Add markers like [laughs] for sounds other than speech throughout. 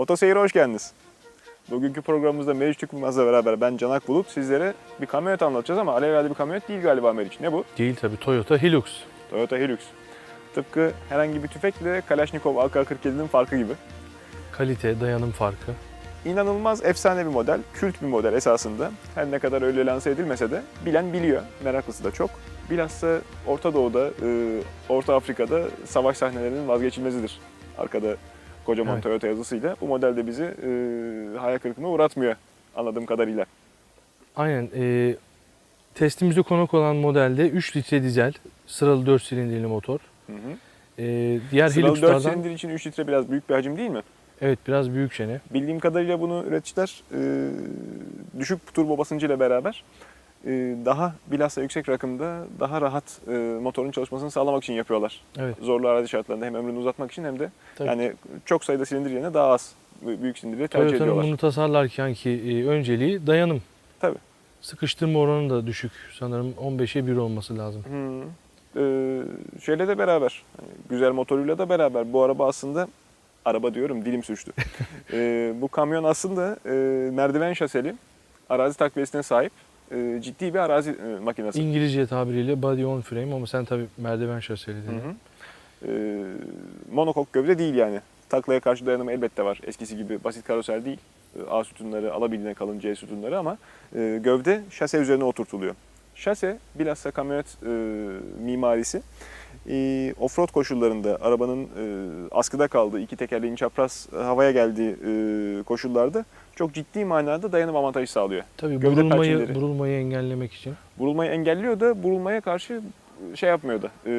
Otoseyir'e hoş geldiniz. Bugünkü programımızda Meriç Tükmaz'la beraber ben Canak Bulut sizlere bir kamyonet anlatacağız ama alelade bir kamyonet değil galiba Meriç. Ne bu? Değil tabii Toyota Hilux. Toyota Hilux. Tıpkı herhangi bir tüfekle Kalashnikov AK-47'nin farkı gibi. Kalite, dayanım farkı. İnanılmaz efsane bir model, kült bir model esasında. Her ne kadar öyle lanse edilmese de bilen biliyor, meraklısı da çok. Bilhassa Orta Doğu'da, e, Orta Afrika'da savaş sahnelerinin vazgeçilmezidir. Arkada kocaman Evet. Toyota yazısıyla. Bu model de bizi e, hayal kırıklığına uğratmıyor anladığım kadarıyla. Aynen. E, testimize konuk olan modelde 3 litre dizel, sıralı 4 silindirli motor. Hı hı. E, diğer Sıralı 4 Hilux'lardan silindir için 3 litre biraz büyük bir hacim değil mi? evet biraz büyük şene. Bildiğim kadarıyla bunu üreticiler e, düşük turbo basıncıyla beraber daha bilhassa yüksek rakımda daha rahat e, motorun çalışmasını sağlamak için yapıyorlar. Evet. Zorlu arazi şartlarında hem ömrünü uzatmak için hem de Tabii. yani çok sayıda silindir yerine daha az büyük silindirleri tercih Toyota'nın ediyorlar. bunu tasarlarken ki e, önceliği dayanım. Tabii. Sıkıştırma oranı da düşük. Sanırım 15'e 1 olması lazım. Hmm. Ee, şeyle de beraber, hani güzel motoruyla da beraber bu araba aslında araba diyorum dilim sürçtü. Ee, [laughs] bu kamyon aslında e, merdiven şaseli, arazi takviyesine sahip e, ciddi bir arazi e, makinesi. İngilizce tabiriyle body on frame ama sen tabii merdiven şaseli Hı dedin. hı. Ee, monokok gövde değil yani. Taklaya karşı dayanımı elbette var. Eskisi gibi basit karoser değil. Ee, A sütunları alabildiğine kalın C sütunları ama e, gövde şase üzerine oturtuluyor. Şase bilhassa kamyonet e, mimarisi e, offroad koşullarında arabanın e, askıda kaldığı, iki tekerleğin çapraz havaya geldiği e, koşullarda çok ciddi manada dayanım avantajı sağlıyor. Tabii Gövde burulmayı, perçinleri. burulmayı engellemek için. Burulmayı engelliyor da burulmaya karşı şey yapmıyor da, e,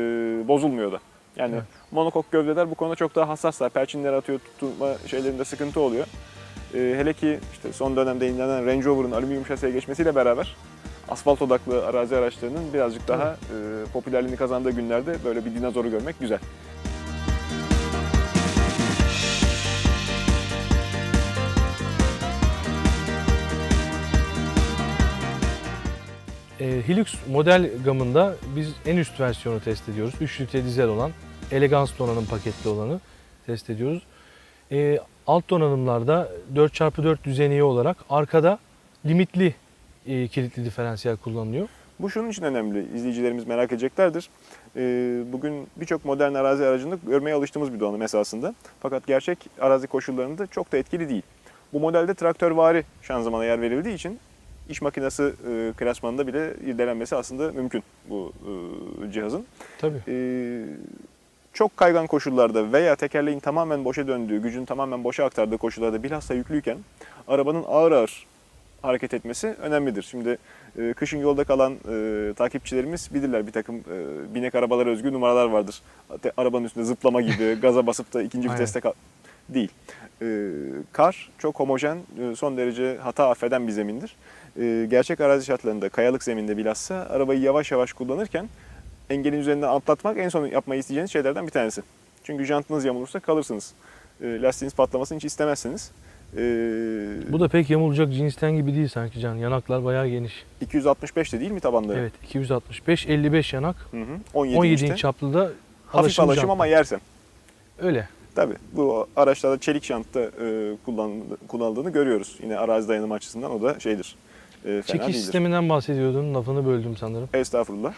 bozulmuyor da. Yani Evet. monokok gövdeler bu konuda çok daha hassaslar. Perçinler atıyor, tutma şeylerinde sıkıntı oluyor. E, hele ki işte son dönemde inlenen Range Rover'ın alüminyum şaseye geçmesiyle beraber asfalt odaklı arazi araçlarının birazcık daha e, popülerliğini kazandığı günlerde böyle bir dinozoru görmek güzel. E, Hilux model gamında biz en üst versiyonu test ediyoruz. 3 litre dizel olan, Elegance donanım paketli olanı test ediyoruz. E, alt donanımlarda 4x4 düzeniği olarak arkada limitli e, kilitli diferansiyel kullanılıyor. Bu şunun için önemli. İzleyicilerimiz merak edeceklerdir. Ee, Bugün birçok modern arazi aracında görmeye alıştığımız bir donanım esasında. Fakat gerçek arazi koşullarında çok da etkili değil. Bu modelde traktörvari şanzımana yer verildiği için iş makinesi e, klasmanında bile irdelenmesi aslında mümkün bu e, cihazın. Tabii. Ee, Çok kaygan koşullarda veya tekerleğin tamamen boşa döndüğü, gücün tamamen boşa aktardığı koşullarda bilhassa yüklüyken arabanın ağır ağır hareket etmesi önemlidir. Şimdi e, kışın yolda kalan e, takipçilerimiz bilirler bir takım e, binek arabalara özgü numaralar vardır. Te- Arabanın üstünde zıplama gibi, [laughs] gaza basıp da ikinci viteste kal- değil. E, kar çok homojen, e, son derece hata affeden bir zemindir. E, gerçek arazi şartlarında, kayalık zeminde bilhassa arabayı yavaş yavaş kullanırken engelin üzerinden atlatmak en son yapmayı isteyeceğiniz şeylerden bir tanesi. Çünkü jantınız yamulursa kalırsınız. E, lastiğiniz patlamasını hiç istemezsiniz. E, Bu da pek yamulacak cinsten gibi değil sanki Can. Yanaklar bayağı geniş. 265 de değil mi tabanları? Evet 265, 55 yanak. Hı hı. 17, 17 inçte. inç çaplı da Hafif alaşım alaşım jant. ama yersen. Öyle. Tabii bu araçlarda çelik jantta e, kullan, kullanıldığını görüyoruz. Yine arazi dayanımı açısından o da şeydir. E, fena Çekiş değildir. sisteminden bahsediyordun. Lafını böldüm sanırım. Estağfurullah.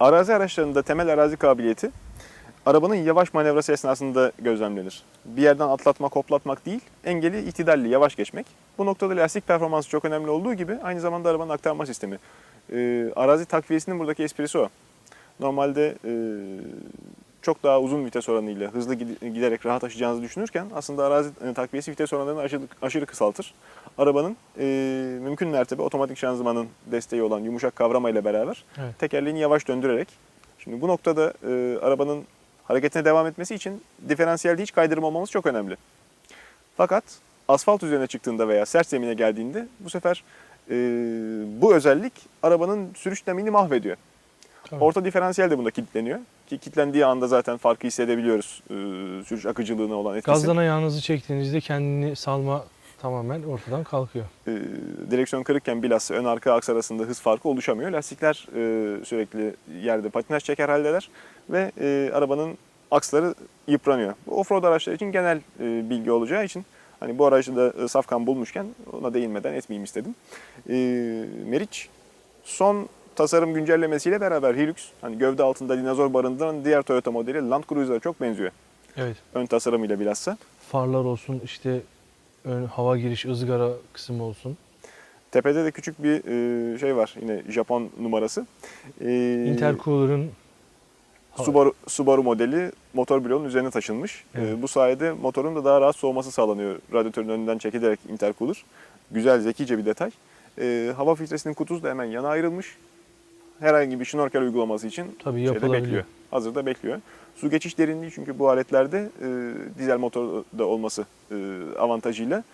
Arazi araçlarında temel arazi kabiliyeti arabanın yavaş manevrası esnasında gözlemlenir. Bir yerden atlatmak, hoplatmak değil, engeli itidalli, yavaş geçmek. Bu noktada lastik performansı çok önemli olduğu gibi aynı zamanda arabanın aktarma sistemi. Ee, arazi takviyesinin buradaki esprisi o. Normalde e, çok daha uzun vites oranıyla hızlı gid- giderek rahat aşacağınızı düşünürken aslında arazi e, takviyesi vites oranlarını aşırı, aşırı kısaltır. Arabanın e, mümkün mertebe otomatik şanzımanın desteği olan yumuşak kavramayla beraber Evet. tekerleğini yavaş döndürerek şimdi bu noktada e, arabanın hareketine devam etmesi için diferansiyelde hiç kaydırım olmamız çok önemli. Fakat asfalt üzerine çıktığında veya sert zemine geldiğinde bu sefer e, bu özellik arabanın sürüş dinamiğini mahvediyor. Tabii. Orta diferansiyel de bunda kilitleniyor. Ki kilitlendiği anda zaten farkı hissedebiliyoruz e, sürüş akıcılığına olan etkisi. Gazdan ayağınızı çektiğinizde kendini salma tamamen ortadan kalkıyor. e, direksiyon kırıkken bilhassa ön arka aks arasında hız farkı oluşamıyor. Lastikler e, sürekli yerde patinaj çeker haldeler ve e, arabanın aksları yıpranıyor. Bu offroad araçlar için genel e, bilgi olacağı için Hani bu aracı da e, Safkan bulmuşken ona değinmeden etmeyeyim istedim. E, Meriç son tasarım güncellemesiyle beraber Hilux hani gövde altında dinozor barındıran diğer Toyota modeli Land Cruiser'a çok benziyor. Evet. Ön tasarımıyla bilhassa. Farlar olsun işte ön hava giriş ızgara kısmı olsun. Tepede de küçük bir e, şey var yine Japon numarası. E, Intercooler'ın Subaru, Subaru modeli motor bloğunun üzerine taşınmış. Evet. E, bu sayede motorun da daha rahat soğuması sağlanıyor radyatörün önünden çekilerek intercooler. Güzel, zekice bir detay. Hava filtresinin kutusu da hemen yana ayrılmış. Herhangi bir şnorkel uygulaması için tabii şeyde bekliyor. Hazırda bekliyor. Su geçiş derinliği çünkü bu aletlerde e, dizel motorda olması e, avantajıyla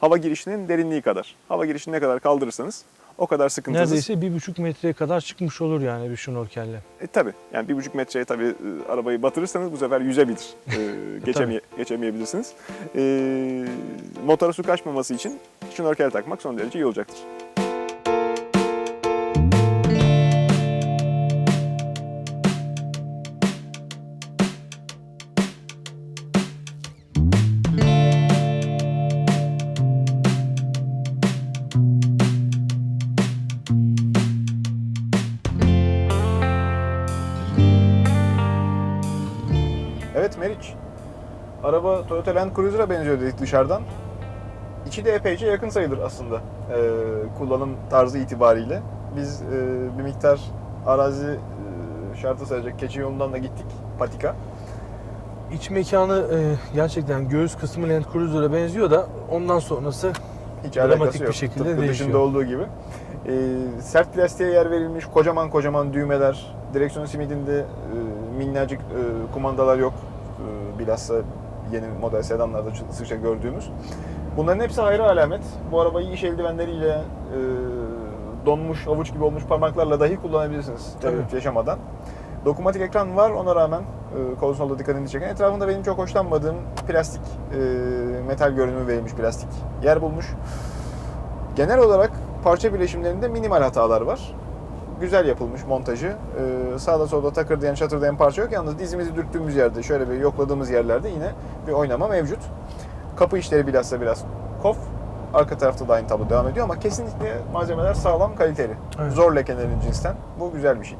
hava girişinin derinliği kadar. Hava girişini ne kadar kaldırırsanız o kadar sıkıntısız. Neredeyse bir buçuk metreye kadar çıkmış olur yani bir şnorkelle. E tabi yani bir buçuk metreye tabi e, arabayı batırırsanız bu sefer yüzebilir. E, [laughs] geçemeye, geçemeyebilirsiniz. E, motora su kaçmaması için şnorkel takmak son derece iyi olacaktır. Araba Toyota Land Cruiser'a benziyor dedik dışarıdan. İçi de epeyce yakın sayılır aslında e, kullanım tarzı itibariyle. Biz e, bir miktar arazi e, şartı sayacak keçi yolundan da gittik patika. İç mekanı e, gerçekten göğüs kısmı Land Cruiser'a benziyor da ondan sonrası Hiç Dramatik alakası bir yok. şekilde Tıpkı değişiyor. dışında olduğu gibi. E, sert plastiğe yer verilmiş kocaman kocaman düğmeler. Direksiyon simidinde e, minnacık e, kumandalar yok. E, bilhassa yeni model sedanlarda sıkça gördüğümüz. Bunların hepsi ayrı alamet. Bu arabayı iş eldivenderiyle e, donmuş, avuç gibi olmuş parmaklarla dahi kullanabilirsiniz Tabii. tereddüt yaşamadan. Dokunmatik ekran var ona rağmen e, konsolda dikkatini çeken. Etrafında benim çok hoşlanmadığım plastik, e, metal görünümü verilmiş plastik yer bulmuş. Genel olarak parça birleşimlerinde minimal hatalar var. Güzel yapılmış montajı. Ee, sağda solda takırdayan çatırdayan parça yok. Yalnız dizimizi dürttüğümüz yerde, şöyle bir yokladığımız yerlerde yine bir oynama mevcut. Kapı işleri bilhassa biraz kof. Arka tarafta da aynı tablo devam ediyor ama kesinlikle malzemeler sağlam, kaliteli. Evet. Zor lekelenen cinsten. Bu güzel bir şey.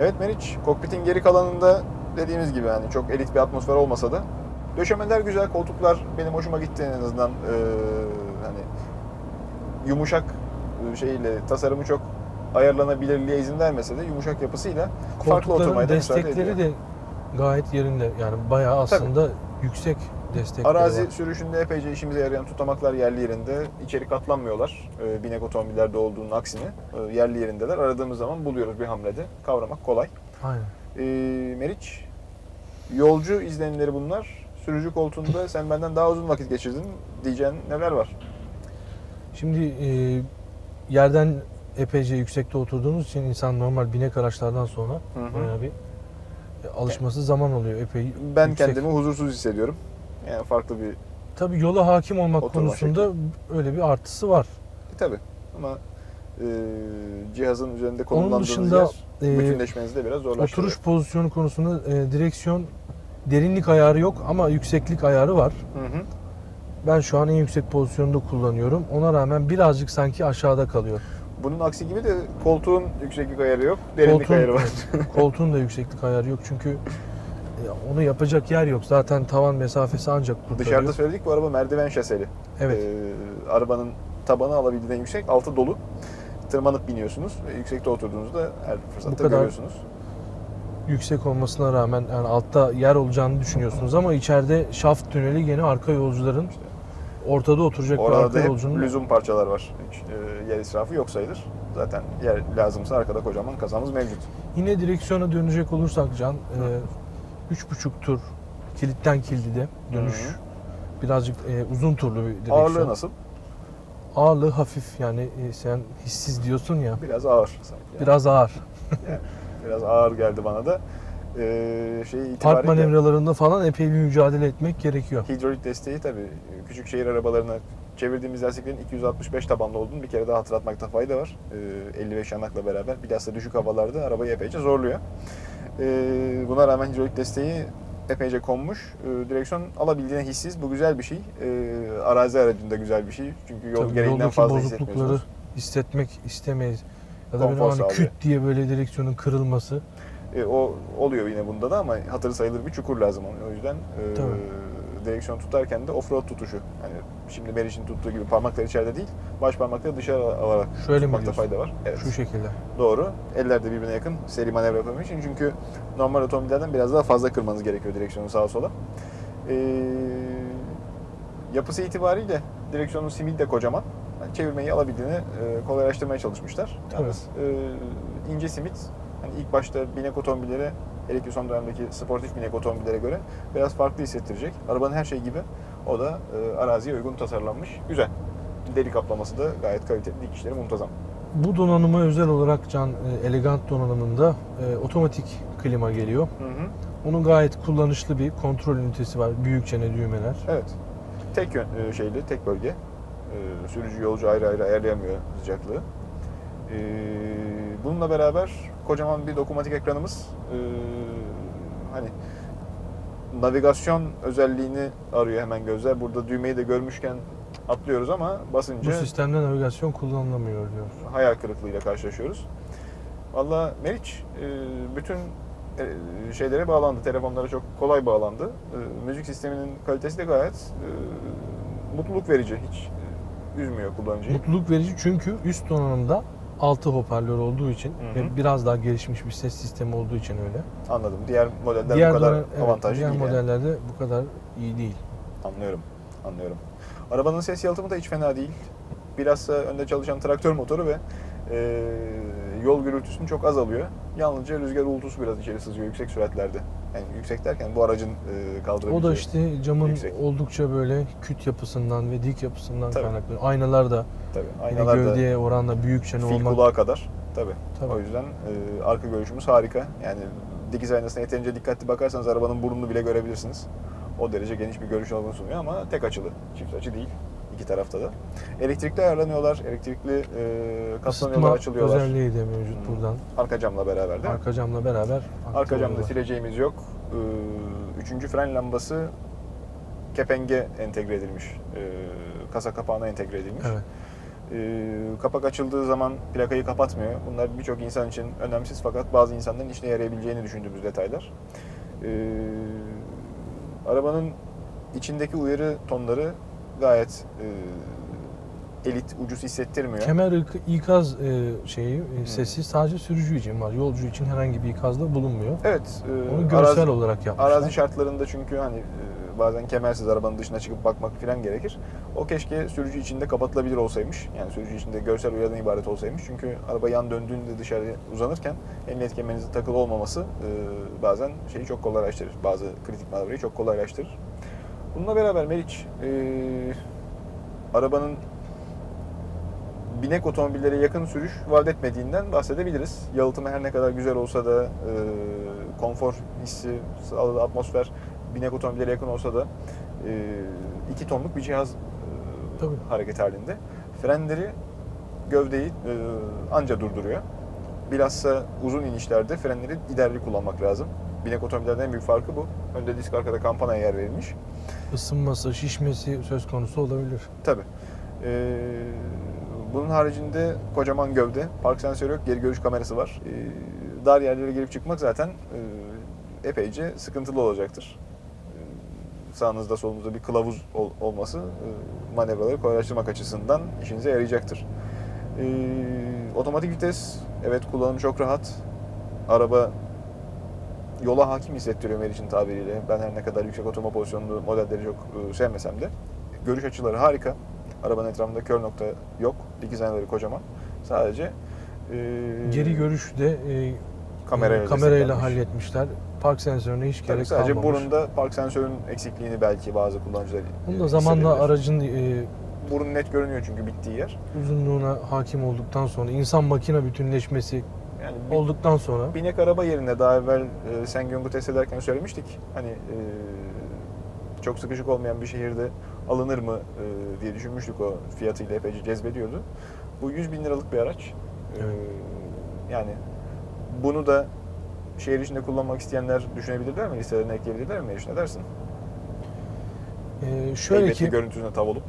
Evet Meriç, kokpitin geri kalanında dediğimiz gibi yani çok elit bir atmosfer olmasa da döşemeler güzel, koltuklar benim hoşuma gitti en azından. Ee, hani yumuşak e, şeyle tasarımı çok ayarlanabilirliğe izin vermese de yumuşak yapısıyla farklı oturmaya da müsaade destekleri ediyor. de gayet yerinde. Yani bayağı aslında yüksek destekleri Arazi var. sürüşünde epeyce işimize yarayan tutamaklar yerli yerinde. İçeri katlanmıyorlar. Ee, binek otomobillerde olduğunun aksine e, yerli yerindeler. Aradığımız zaman buluyoruz bir hamlede. Kavramak kolay. Aynen. Ee, Meriç, yolcu izlenimleri bunlar. Sürücü koltuğunda sen benden daha uzun vakit geçirdin diyeceğin neler var? Şimdi e, yerden epeyce yüksekte oturduğunuz için insan normal binek araçlardan sonra Hı hı. bayağı bir e, alışması zaman oluyor epey Ben yüksek. kendimi huzursuz hissediyorum. Yani farklı bir Tabii yola hakim olmak Oturma konusunda öyle bir artısı var. E, tabii ama e, cihazın üzerinde konumlandığınız dışında, yer e, bütünleşmenizi de biraz zorlaştırıyor. Oturuş pozisyonu konusunda e, direksiyon derinlik ayarı yok ama yükseklik ayarı var. Hı hı. Ben şu an en yüksek pozisyonda kullanıyorum. Ona rağmen birazcık sanki aşağıda kalıyor. Bunun aksi gibi de koltuğun yükseklik ayarı yok, derinlik ayarı var. [laughs] koltuğun da yükseklik ayarı yok çünkü onu yapacak yer yok. Zaten tavan mesafesi ancak kurtarıyor. Dışarıda söyledik bu araba merdiven şaseli. Evet. E, arabanın tabanı alabildiğinden yüksek, altı dolu. Tırmanıp biniyorsunuz yüksekte oturduğunuzda her fırsatta kadar görüyorsunuz. yüksek olmasına rağmen yani altta yer olacağını düşünüyorsunuz ama içeride şaft tüneli gene arka yolcuların İşte ortada oturacak bir orada arka da hep yolcunun lüzum parçalar var. Hiç e, yer israfı yok sayılır. Zaten yer lazımsa arkada kocaman kasamız mevcut. Yine direksiyona dönecek olursak Can, e, üç buçuk tur kilitten kilide dönüş. Hı hı. Birazcık e, uzun turlu bir direksiyon. Ağırlığı nasıl? Ağırlığı hafif yani e, sen hissiz diyorsun ya. Biraz ağır sanki. yani. Biraz ağır. [laughs] Biraz ağır geldi bana da. Ee, şey Park itibariyle manevralarında falan epey bir mücadele etmek gerekiyor. hidrolik desteği tabii küçük şehir arabalarına çevirdiğimiz lastiklerin 265 tabanlı olduğunu bir kere daha hatırlatmakta fayda var. Ee, 55 yanakla beraber bilhassa düşük havalarda arabayı epeyce zorluyor. Ee, buna rağmen hidrolik desteği epeyce konmuş. E, direksiyon alabildiğine hissiz. Bu güzel bir şey. E, arazi aracında güzel bir şey. Çünkü yol Tabii gereğinden fazla hissetmiyorsunuz. hissetmek istemeyiz. Ya da böyle Konfor hani sağlıyor. küt diye böyle direksiyonun kırılması. E, o oluyor yine bunda da ama hatırı sayılır bir çukur lazım onun. O yüzden e, Tabii. direksiyon tutarken de offroad tutuşu. Yani şimdi Meriç'in tuttuğu gibi parmaklar içeride değil, baş parmakları dışarı alarak Şöyle mi tutmakta diyorsun? fayda var. Evet. Şu şekilde. Doğru. Eller de birbirine yakın seri manevra yapabilmek için. Çünkü normal otomobillerden biraz daha fazla kırmanız gerekiyor direksiyonu sağa sola. Ee, yapısı itibariyle direksiyonun simidi de kocaman. Yani çevirmeyi alabildiğini e, kolaylaştırmaya çalışmışlar. Tabii. Yalnız e, ince simit hani ilk başta binek otomobillere hele ki son dönemdeki sportif binek otomobillere göre biraz farklı hissettirecek. Arabanın her şey gibi o da e, araziye uygun tasarlanmış. Güzel. Deri kaplaması da gayet kaliteli. Dikişleri muntazam. Bu donanıma özel olarak Can e, Elegant donanımında e, otomatik klima geliyor. Hı hı. Onun gayet kullanışlı bir kontrol ünitesi var. Büyük çene düğmeler. Evet. Tek yön, e, şeyli, tek bölge. E, Sürücü yolcu ayrı ayrı ayarlayamıyor sıcaklığı. E, Bununla beraber kocaman bir dokunmatik ekranımız. E, Hani navigasyon özelliğini arıyor hemen gözler. Burada düğmeyi de görmüşken atlıyoruz ama Bu basınca sistemde navigasyon kullanılamıyor diyor. hayal kırıklığıyla karşılaşıyoruz. Valla Meriç e, bütün e, şeylere bağlandı, telefonlara çok kolay bağlandı. E, Müzik sisteminin kalitesi de gayet mutluluk verici, hiç üzmüyor kullanıcıyı. Mutluluk verici çünkü üst donanımda 6 hoparlör olduğu için Hı hı. ve biraz daha gelişmiş bir ses sistemi olduğu için öyle. Anladım. Diğer modeller diğer bu kadar evet, avantajlı diğer değil. yani. modellerde bu kadar iyi değil. Anlıyorum, anlıyorum. Arabanın ses yalıtımı da hiç fena değil. Bilhassa önde çalışan traktör motoru ve e, yol gürültüsünü çok az alıyor. Yalnızca rüzgar uğultusu biraz içeri sızıyor yüksek süratlerde. Yani yüksek derken bu aracın e, kaldırabileceği. O da işte camın yüksek. oldukça böyle küt yapısından ve dik yapısından Tabii. kaynaklanıyor. Aynalar da Tabii. Aynalar da gövdeye oranla büyük çene fil olmak. kulağa kadar. Tabii. Tabii. O yüzden e, arka görüşümüz harika. Yani dikiz aynasına yeterince dikkatli bakarsanız arabanın burnunu bile görebilirsiniz. O derece geniş bir görüş alanı sunuyor ama tek açılı. Çift açı değil. İki tarafta da. Elektrikli ayarlanıyorlar. Elektrikli e, katlanıyorlar, açılıyorlar. özelliği de mevcut Hmm. buradan. Arka camla beraber değil mi? Arka camla beraber. aktif Arka camda oluyorlar. sileceğimiz yok. Ee, Üçüncü fren lambası kepenge entegre edilmiş. Ee, Kasa kapağına entegre edilmiş. Evet. Ee, Kapak açıldığı zaman plakayı kapatmıyor. Bunlar birçok insan için önemsiz fakat bazı insanların işine yarayabileceğini düşündüğümüz detaylar. Ee, Arabanın içindeki uyarı tonları gayet e, elit, ucuz hissettirmiyor. Kemer ik- ikaz e, şeyi Hmm. e, sesi sadece sürücü için var. Yolcu için herhangi bir ikazda bulunmuyor. Evet. e, Onu görsel arazi- olarak yapmışlar. Arazi şartlarında çünkü hani e, bazen kemersiz arabanın dışına çıkıp bakmak falan gerekir. O keşke sürücü içinde kapatılabilir olsaymış. Yani sürücü içinde görsel uyarıdan ibaret olsaymış. Çünkü araba yan döndüğünde dışarı uzanırken emniyet kemerinizi takılı olmaması e, bazen şeyi çok kolaylaştırır. Bazı kritik manevrayı çok kolaylaştırır. Bununla beraber Meriç e, arabanın binek otomobillere yakın sürüş vaat etmediğinden bahsedebiliriz. Yalıtımı her ne kadar güzel olsa da e, konfor hissi, sağladığı atmosfer binek otomobillere yakın olsa da e, 2 tonluk bir cihaz e, Tabii. hareket halinde. Frenleri gövdeyi e, anca durduruyor. Bilhassa uzun inişlerde frenleri iderli kullanmak lazım. Binek otomobillerden en büyük farkı bu. Önde disk arkada kampanaya yer verilmiş. Isınması, şişmesi söz konusu olabilir. Tabii. Ee, bunun haricinde kocaman gövde, park sensörü yok, geri görüş kamerası var. Ee, dar yerlere girip çıkmak zaten e, epeyce sıkıntılı olacaktır. Ee, sağınızda solunuzda bir kılavuz ol- olması e, manevraları kolaylaştırmak açısından işinize yarayacaktır. Ee, otomatik vites, evet kullanımı çok rahat. Araba yola hakim hissettiriyor Meriç'in tabiriyle. Ben her ne kadar yüksek oturma pozisyonlu modelleri çok e, sevmesem de. Görüş açıları harika. Arabanın etrafında kör nokta yok. Dikiz aynaları kocaman. Sadece e, Geri görüş de e, kamerayla, e, kamerayla desteklenmiş. halletmişler. Park sensörüne hiç Tabii gerek sadece kalmamış. burunda park sensörünün eksikliğini belki bazı kullanıcılar Bunu e, da zamanla aracın e, Burun net görünüyor çünkü bittiği yer. uzunluğuna hakim olduktan sonra insan makine bütünleşmesi Yani bir- olduktan sonra binek araba yerine daha evvel e, Sengyong'u test ederken söylemiştik. Hani e, çok sıkışık olmayan bir şehirde alınır mı e, diye düşünmüştük o fiyatıyla epeyce cezbediyordu. Bu 100 bin liralık bir araç. E, Evet. yani bunu da şehir içinde kullanmak isteyenler düşünebilirler mi? Listelerine ekleyebilirler mi? Ne dersin? Ee, şöyle Heybetli ki görüntüsüne tav olup.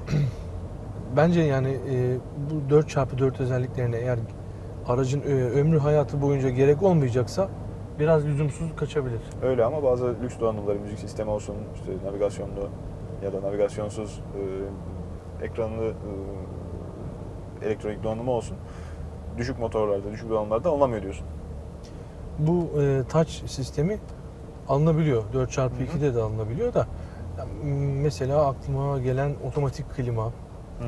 [clears throat] bence yani e, bu 4x4 özelliklerine eğer aracın e, ömrü hayatı boyunca gerek olmayacaksa biraz lüzumsuz kaçabilir. Öyle ama bazı lüks donanımları, müzik sistemi olsun, işte navigasyonlu ya da navigasyonsuz e, ekranlı e, elektronik donanımı olsun. Düşük motorlarda, düşük donanımlarda alınamıyor diyorsun. Bu e, touch sistemi alınabiliyor. 4x2'de de alınabiliyor da mesela aklıma gelen otomatik klima,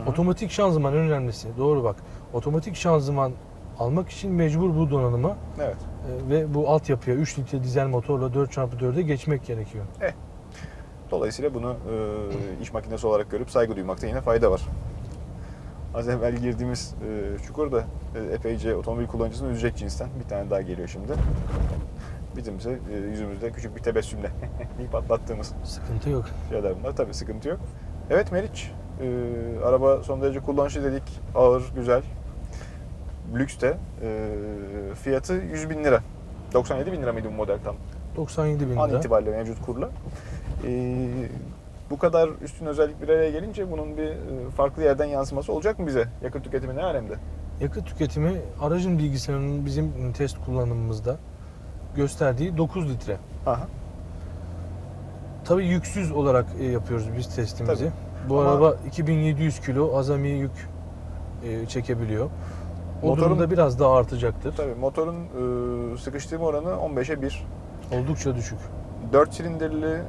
otomatik şanzıman en önemlisi. Doğru bak. Otomatik şanzıman almak için mecbur bu donanıma Evet. e, ve bu altyapıya 3 litre dizel motorla 4x4'e geçmek gerekiyor. Dolayısıyla bunu e, iş makinesi olarak görüp saygı duymakta yine fayda var. Az evvel girdiğimiz e, çukur da e, epeyce otomobil kullanıcısını üzecek cinsten. Bir tane daha geliyor şimdi. Bizimse e, yüzümüzde küçük bir tebessümle [laughs] deyip atlattığımız Sıkıntı yok. şeyler bunlar. Tabii sıkıntı yok. Evet Meriç, e, araba son derece kullanışlı dedik. Ağır, güzel. Lüks de. E, fiyatı 100 bin lira. 97 bin lira mıydı bu model tam? 97 bin An lira. itibariyle mevcut kurla. Ee, bu kadar üstün özellik bir araya gelince bunun bir e, farklı yerden yansıması olacak mı bize? Yakıt tüketimi ne alemde? Yakıt tüketimi aracın bilgisayarının bizim test kullanımımızda gösterdiği 9 litre. Aha. Tabii yüksüz olarak e, yapıyoruz biz testimizi. Tabii. Bu Ama- araba 2700 kilo azami yük e, çekebiliyor. Motorun- durumda biraz daha artacaktır. Tabii motorun e, sıkıştırma oranı 15'e 1. Oldukça düşük. 4 silindirli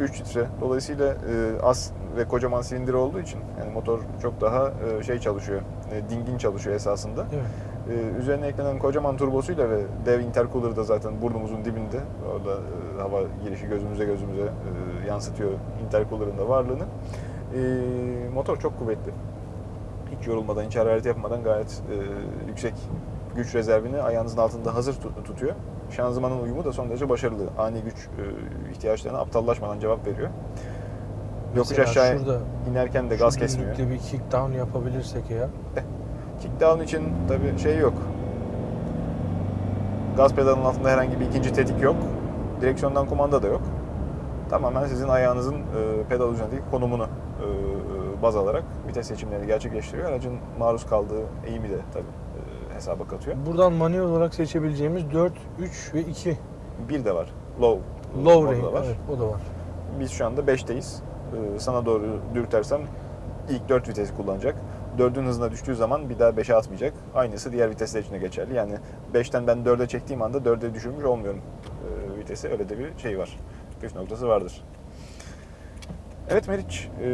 3 litre. Dolayısıyla e, az ve kocaman silindir olduğu için yani motor çok daha e, şey çalışıyor. e, dingin çalışıyor esasında. Evet. Ee, üzerine eklenen kocaman turbosuyla ve dev intercooler da zaten burnumuzun dibinde. Orada e, hava girişi gözümüze gözümüze e, yansıtıyor intercooler'ın da varlığını. Ee, motor çok kuvvetli. Hiç yorulmadan, hiç hararet yapmadan gayet e, yüksek güç rezervini ayağınızın altında hazır tut- tutuyor. Şanzımanın uyumu da son derece başarılı. Ani güç e, ihtiyaçlarına aptallaşmadan cevap veriyor. Yokuş aşağı inerken de gaz kesmiyor. bir kick down yapabilirsek eğer Kickdown için tabii şey yok. Gaz pedalının altında herhangi bir ikinci tetik yok. Direksiyondan kumanda da yok. Tamamen sizin ayağınızın e, pedal üzerindeki konumunu baz alarak vites seçimlerini gerçekleştiriyor. Aracın maruz kaldığı eğimi de tabii e, hesaba katıyor. buradan manuel olarak seçebileceğimiz 4, 3 ve 2 Bir de var. Low. low modu range var. evet, o da var. Biz şu anda 5'teyiz. Ee, sana doğru dürtersem ilk 4 vitesi kullanacak. 4'ün hızına düştüğü zaman bir daha 5'e atmayacak. Aynısı diğer vitesler için de geçerli. Yani 5'ten ben 4'e çektiğim anda 4'e düşürmüş olmuyorum ee, vitesi. Öyle de bir şey var. Püf noktası vardır. Evet Meriç, e,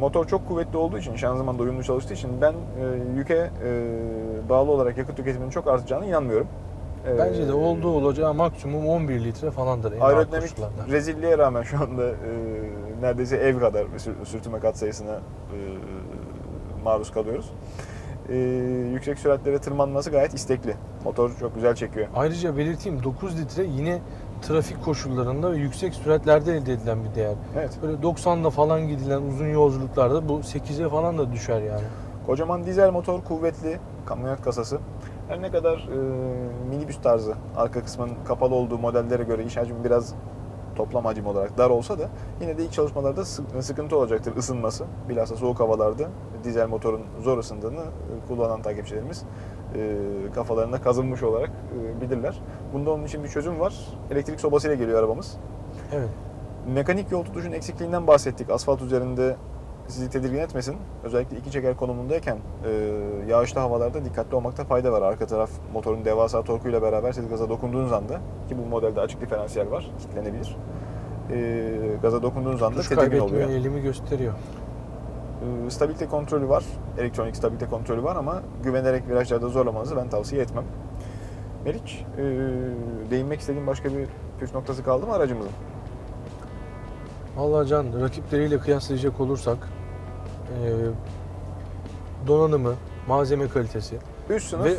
motor çok kuvvetli olduğu için, şanzıman da uyumlu çalıştığı için ben e, yüke e, bağlı olarak yakıt tüketiminin çok artacağına inanmıyorum. E, Bence de olduğu olacağı maksimum 11 litre falandır en ağır Aerodinamik koşullarda. rezilliğe rağmen şu anda e, neredeyse ev kadar sür- sürtünme katsayısına e, maruz kalıyoruz. E, yüksek süratlere tırmanması gayet istekli. Motor çok güzel çekiyor. Ayrıca belirteyim 9 litre yine trafik koşullarında ve yüksek süratlerde elde edilen bir değer. Evet. Böyle 90'da falan gidilen uzun yolculuklarda bu 8'e falan da düşer yani. Kocaman dizel motor, kuvvetli kamyonet kasası. Her ne kadar e, minibüs tarzı arka kısmın kapalı olduğu modellere göre iş hacmi biraz toplam hacim olarak dar olsa da yine de ilk çalışmalarda sı- sıkıntı olacaktır ısınması. Bilhassa soğuk havalarda dizel motorun zor ısındığını e, kullanan takipçilerimiz kafalarına kazınmış olarak e, bilirler. Bunda onun için bir çözüm var. Elektrik sobasıyla geliyor arabamız. Evet. Mekanik yol tutuşun eksikliğinden bahsettik. Asfalt üzerinde sizi tedirgin etmesin. Özellikle iki çeker konumundayken e, yağışlı havalarda dikkatli olmakta fayda var. Arka taraf motorun devasa torkuyla beraber siz gaza dokunduğunuz anda ki bu modelde açık diferansiyel var, kilitlenebilir. E, gaza dokunduğunuz anda Tuş tedirgin oluyor. eğilimi gösteriyor. E, stabilite kontrolü var, elektronik stabilite kontrolü var ama güvenerek virajlarda zorlamanızı ben tavsiye etmem. Meriç, e, değinmek istediğin başka bir püf noktası kaldı mı aracımızın? Vallahi Can rakipleriyle kıyaslayacak olursak e, donanımı, malzeme kalitesi, Üst sınıf Ve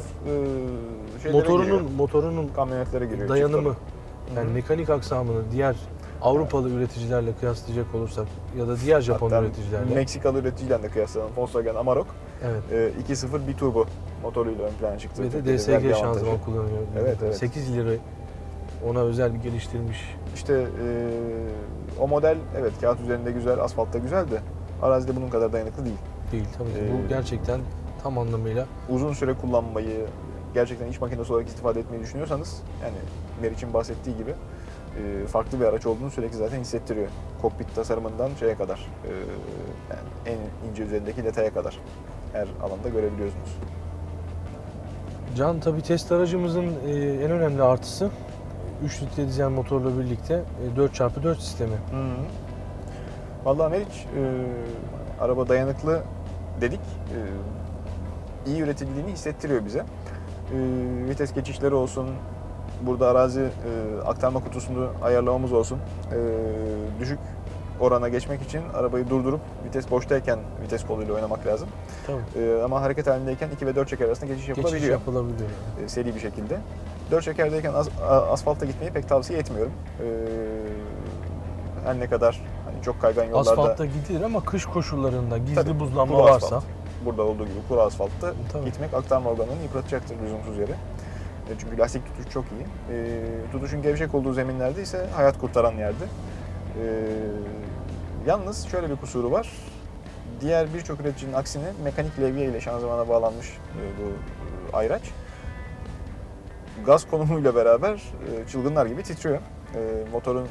e, motorunun giriyor. motorunun kamyonetlere giriyor. dayanımı, yani mekanik aksamını diğer Avrupalı üreticilerle kıyaslayacak olursak ya da diğer Japon Hatta üreticilerle. Meksikalı üreticiyle de kıyaslanalım. Volkswagen Amarok evet. e, 2.0 biturbo motoruyla ön plana çıktı. Ve de DSG şanzıman kullanıyor. Evet, evet. 8 lira ona özel bir geliştirilmiş. İşte e, o model evet kağıt üzerinde güzel, asfaltta güzel de arazide bunun kadar dayanıklı değil. Değil tabii. Ee, Bu gerçekten tam anlamıyla Uzun süre kullanmayı, gerçekten iş makinesi olarak istifade etmeyi düşünüyorsanız yani Meriç'in bahsettiği gibi e, farklı bir araç olduğunu sürekli zaten hissettiriyor. Kokpit tasarımından şeye kadar, e, yani en ince üzerindeki detaya kadar her alanda görebiliyorsunuz. Can tabii test aracımızın e, en önemli artısı 3 litre dizel motorla birlikte e, 4x4 sistemi. Vallahi Meriç, e, araba dayanıklı dedik, e, iyi üretildiğini hissettiriyor bize. E, vites geçişleri olsun, burada arazi e, aktarma kutusunu ayarlamamız olsun, e, düşük orana geçmek için arabayı durdurup vites boştayken vites koluyla oynamak lazım. Tabii. E, ama hareket halindeyken 2 ve 4 çeker arasında geçiş Geçiş yapılabiliyor yapılabiliyor. e, seri bir şekilde. 4 çekerdeyken as- a- asfaltta gitmeyi pek tavsiye etmiyorum. E, her ne kadar hani çok kaygan yollarda Asfaltta gidilir ama kış koşullarında gizli Tabii, buzlanma varsa asfalt. burada olduğu gibi kuru asfaltta Tabii. gitmek aktarma organlarını yıpratacaktır lüzumsuz yere. E, çünkü lastik tutuş çok iyi. E, tutuşun gevşek olduğu zeminlerde ise hayat kurtaran yerde. E, yalnız şöyle bir kusuru var. Diğer birçok üreticinin aksine mekanik levye ile şanzımana bağlanmış e, bu ayraç. Gaz konumuyla beraber e, çılgınlar gibi titriyor. E, motorun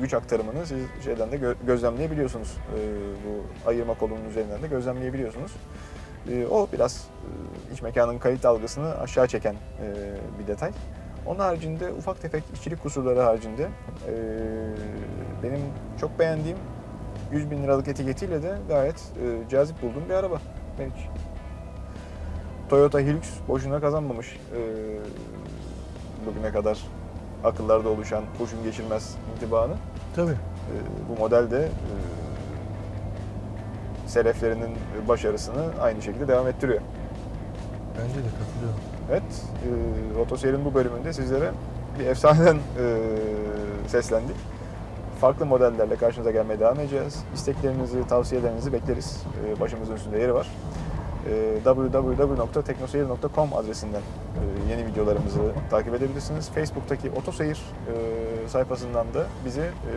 güç aktarımını siz şeyden de gö- gözlemleyebiliyorsunuz. E, bu ayırma kolunun üzerinden de gözlemleyebiliyorsunuz. E, o biraz e, iç mekanın kalite algısını aşağı çeken e, bir detay. Onun haricinde ufak tefek işçilik kusurları haricinde e, benim çok beğendiğim 100 bin liralık etiketiyle de gayet e, cazip bulduğum bir araba. İçin. Toyota Hilux boşuna kazanmamış e, bugüne kadar akıllarda oluşan kurşun geçirmez intibanı. tabii. E, bu model de e, seleflerinin başarısını aynı şekilde devam ettiriyor. Bence de katılıyorum. Evet, e, Otoseyir'in bu bölümünde sizlere bir efsaneden e, seslendik. Farklı modellerle karşınıza gelmeye devam edeceğiz. İsteklerinizi, tavsiyelerinizi bekleriz. E, başımızın üstünde yeri var. E, www.teknoseyir.com adresinden e, yeni videolarımızı takip edebilirsiniz. Facebook'taki Otoseyir e, sayfasından da bizi e,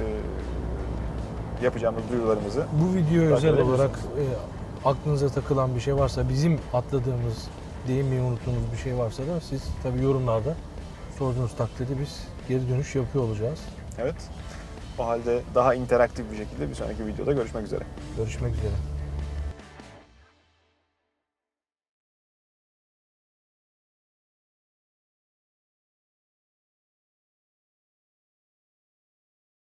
yapacağımız duyurularımızı Bu Takip özel olarak e, aklınıza takılan bir şey varsa, bizim atladığımız, değinmeyi unuttuğumuz bir şey varsa da siz tabii yorumlarda sorduğunuz takdirde biz geri dönüş yapıyor olacağız. Evet. O halde daha interaktif bir şekilde bir sonraki videoda görüşmek üzere. Görüşmek üzere.